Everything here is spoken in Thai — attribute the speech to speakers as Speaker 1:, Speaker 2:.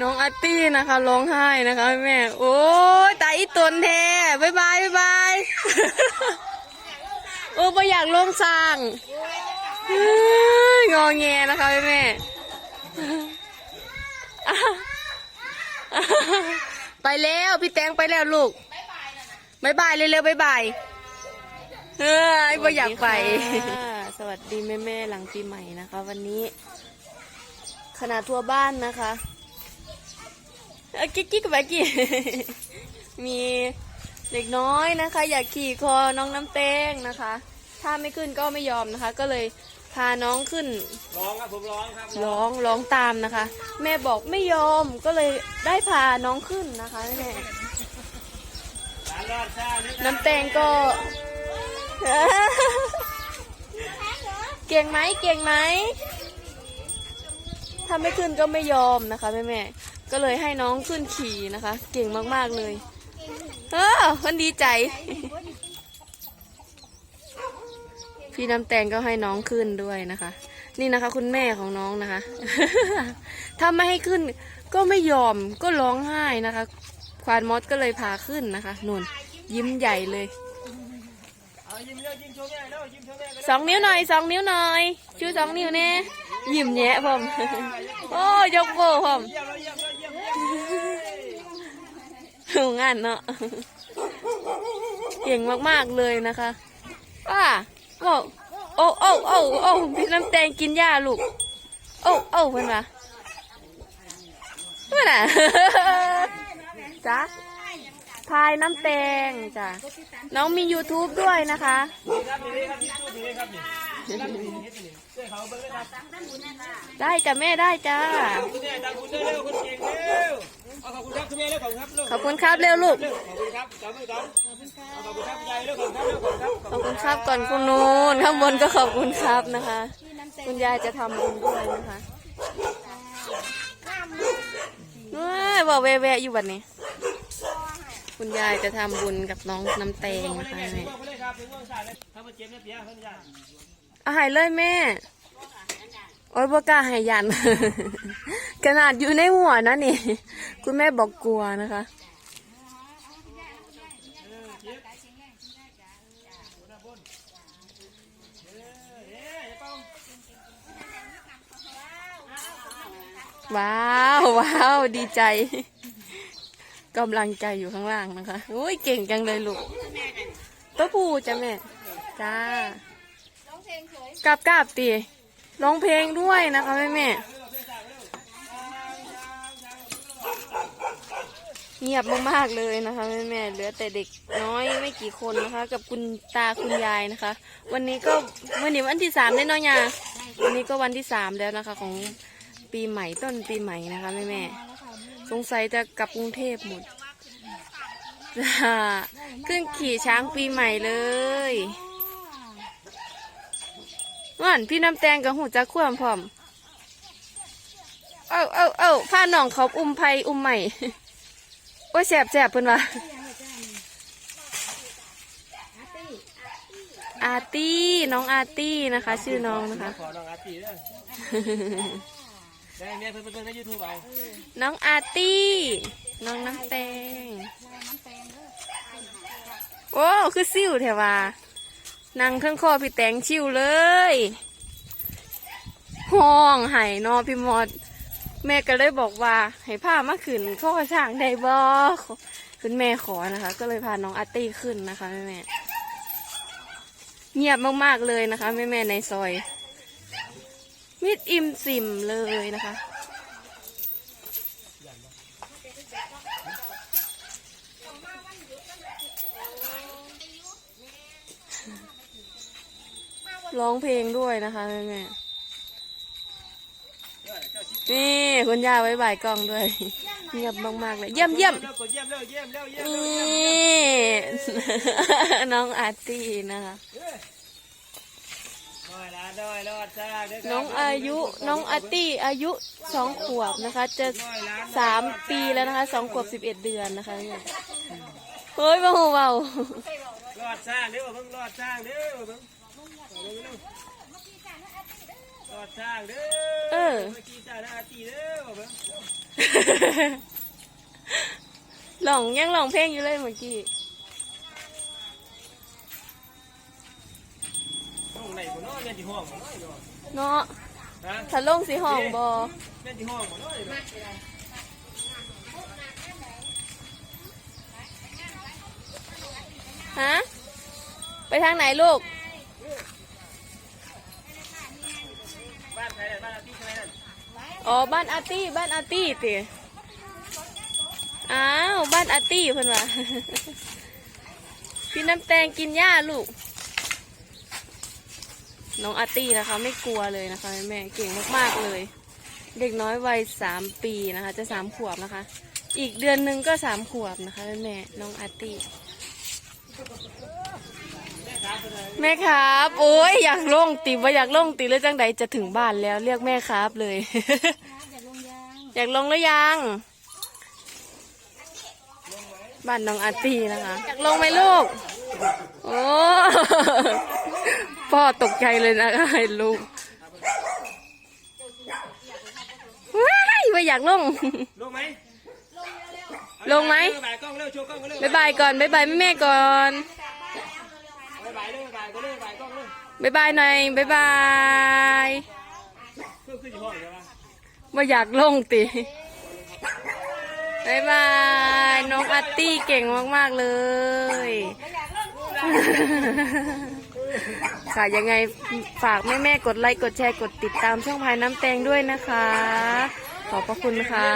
Speaker 1: น้องอาร์ตี้นะคะร้องไห้นะคะแม่ โอ้ยตายอีตนแท้บายบายบายบายโอ้ไม่อยากลงสร้างเฮ้ยงอแงนะคะแม่ไปแล้วพี่แตงไปแล้วลูกบายบายเร็วๆบายบายเฮ้ยไม่อยากไป สวัสดีแม่แม่ๆหลังปีใหม่นะคะ วันนี้ขนาดทัวร์บ้านนะคะ เอ้ยกิ๊กกิ๊กกับแบกกี้มีเด็กน้อยนะคะ อยากขี่คอน้องน้ำเต้งนะคะ ถ้าไม่ขึ้นก็ไม่ยอมนะคะ ก็เลยพาน้องขึ้น
Speaker 2: ร้องครับผมร้องครับ
Speaker 1: ร้องร้องตามนะคะ แม่บอกไม่ยอมก็เลยได้พาน้องขึ้นนะคะแม่
Speaker 2: หลานรอดชาติ
Speaker 1: น้ำแตงก็ เก่งไหมเก่งไหมถ้าไม่ขึ้นก็ไม่ยอมนะคะแม่แม่ๆ ก็เลยให้น้องขึ้นขี่นะคะ เก่งมากๆเลยเออมันดีใจ พี่น้ำแตงก็ให้น้องขึ้นด้วยนะคะ นี่นะคะ คุณแม่ของน้องนะคะ ถ้าไม่ให้ขึ้นก็ไม่ยอมก็ร้องไห้นะคะ ควานมอสก็เลยพาขึ้นนะคะนุ่นยิ้มใหญ่เลยสองนิ้วหน่อยสองนิ้วหน่อยชูสองนิ้วแน่ยิ้มแย้ผมโอ้ยกโบผม
Speaker 2: เยี่ยมแล้วเยี่ยมแล้วเยี่ยมแล้ว
Speaker 1: งานเนาะเก่งมากๆเลยนะคะป้าโอ้โอ้โอ้โอ้โอ้พี่น้ำแตงกินหญ้าลูก โอ้โอ้เพื่อนวะเพื่อนอะจ้า พายน้ำแตงจ้ะน้องมี YouTube ด้วยนะคะ
Speaker 2: นี่ครับนี่ครับนี่ตู้นี่ครับนี่นี่ครับนี่เฮ็ดนี่ช่วยเขาเบิ่งเลยครับ
Speaker 1: ได้จ้ะแม่ได้จ้า
Speaker 2: คุณแม่ตามคุณเร็วคุณเก่งเร็วเอาขอบคุณครับคุณแม่เร็วขอบคุณครับเร็ว
Speaker 1: ขอบคุณครับเร็วลูก
Speaker 2: เร็วขอบคุณครับตามมือตามเอาขอบคุณครับยายเร็วขอบคุณครับเร็วขอบคุณครับ
Speaker 1: ขอบคุณครับก่อนคุณนูนข้างบนก็ขอบคุณครับนะคะ คุณยายจะทำบุญด้วยนะคะเฮ้ยบอกแวะๆอยู่วันนี้ คุณยายจะทำบุญกับน้องน้ำแตงนะ
Speaker 2: คะอบคุณเป็นห่วงสายเลยถ้ามันเจ็บเนี่ยเปียกเพิ่นจ้า
Speaker 1: หายเลยแม่ โอ้ยบกล้าหายยัน ขนาดอยู่ในหัวนะนี่ คุณแม่บอกกลัวนะคะว้าว ว้าว ดีใจ กำลังใจอยู่ข้างล่างนะคะโอ้ยเก่งจังเลยลูกตัวผู้จ้ะแม่ จ้ากราบกราบตีร้องเพลงด้วยนะคะแม่แม่เงียบมากๆเลยนะคะแม่แม่เหลือแต่เด็กน้อยไม่กี่คนนะคะ กับคุณตาคุณยายนะคะ วันนี้ก็วันนี้วันที่สามได้น้อยาวันนี้ก็วันที่สามแล้วนะคะ ของปีใหม่ต้นปีใหม่นะคะแม่แม่ สงสัยจะกลับกรุงเทพหมดจ้าขึ้นขี่ช้างปีใหม่เลยว่นพี่น้ำแตงกับหูจักขวามพร้อม เอ้าเอ้าเอ้าพาหนองเขาอุ้มไผ่อุ้มใหม่ โอ้ยแสบแสบเพิ่นว่าอาร์ตี้น้องอาร์ตี้นะคะ ชื่อน้องนะคะ
Speaker 2: น้องอาร์ตี้เด้อได้แม่เพิ่นเพิ่นในยูทูบเอา
Speaker 1: น้องอาร์ตี้ น้องน้ำแตงโอ้คือซิ่วแถวานั่งเครื่องคอพี่แตงชิวเลยห้องไห้นอพี่มอด แม่ก็เลยบอกว่าให้พามาขึ้นข้อช่างได้บ่คุณแม่ขอนะคะ ก็เลยพาน้องอาร์ตี้ขึ้นนะคะแม่แม่เงียบมากๆเลยนะคะแม่แม่ในซอย มิดอิ่มสิมเลยนะคะ ร้องเพลงด้วยนะคะแม่แม่นี่คุณย่าไว้บ่ายกล้องด้วย เงียบมากๆเลย เยี่ยมเยี่ยม
Speaker 2: เร็วกเยี่ยเยี่ยมเยี่ยม
Speaker 1: นี่น้องอาร์ตี้นะคะ
Speaker 2: น้อยละน้อยรอดจ้าเด้อครับ
Speaker 1: น้องอายุน้องอาร์ตี้อายุสองขวบนะคะ จะสามปีแล้วนะคะสองขวบสิบเอ็ดเดือนนะคะเนี่ยเฮ้ยเบาเบาร
Speaker 2: อดสร้างเด้อเพิ่งรอดสร้างเด้อเพิ่งรอดสร้างเด้อ
Speaker 1: เออ
Speaker 2: เมื่อกี้จ้าหน้าตีเด้อเพิ่ง
Speaker 1: หลองยังหลองเพลงอยู่เลยเมื่อกี้
Speaker 2: ห้องไหนบ่เนาะแม่นที่ห้องบ่เนาะ
Speaker 1: เนาะ
Speaker 2: ฮะ
Speaker 1: ถ้าลงสีห้องบอ
Speaker 2: แม่นที่ห้องบ่เนาะ
Speaker 1: ฮะไปทางไหนลูก
Speaker 2: บ้านใครนั่นบ้านอาที่ใครนั่น
Speaker 1: อ๋อบ้านอาร์ตี้บ้านอาร์ตี้ติอ้าวบ้านอาร์ตี้เพิ่นว่า พี่น้ำแตงกินหญ้าลูก น้องอาร์ตี้นะคะ ไม่กลัวเลยนะคะแม่เก่งมากๆเลย เด็กน้อยวัยสามปีนะคะ จะสามขวบนะคะ อีกเดือนหนึ่งก็สามขวบนะคะแม่น้องอาร์ตี้แม่ครับ โอ้ยอยากลงติว่าอยากลงติแล้วจังใดจะถึงบ้านแล้วเรียกแม่ครับเลย อยากลงหรือยังบ้านน้องอาร์ตี้นะคะ อยากลงไหมลูก โอ้ พ่อตกใจเลยนะคะเห็นลูกว้ายว่าอยากลง
Speaker 2: ลงไหม
Speaker 1: ลงไหม
Speaker 2: บายกล้องเร็วโชว์กล้องเร็ว
Speaker 1: บายบายก่อนบายบายแม่ๆก่อน
Speaker 2: บายบายเร็วบายก็เร็วบายกล้องเร็ว
Speaker 1: บายบายหน่อยบายบาย
Speaker 2: เพิ่มขึ้นที่ห้องเดี๋ยวว่า
Speaker 1: ว่าอยากลงติบายบายน้องอาร์ตี้เก่งมาก ๆ เลย ค่ะยังไงฝากแม่ๆกดไลค์กดแชร์กดติดตามช่องพายน้ำแตงด้วยนะคะ ขอบพระคุณค่ะ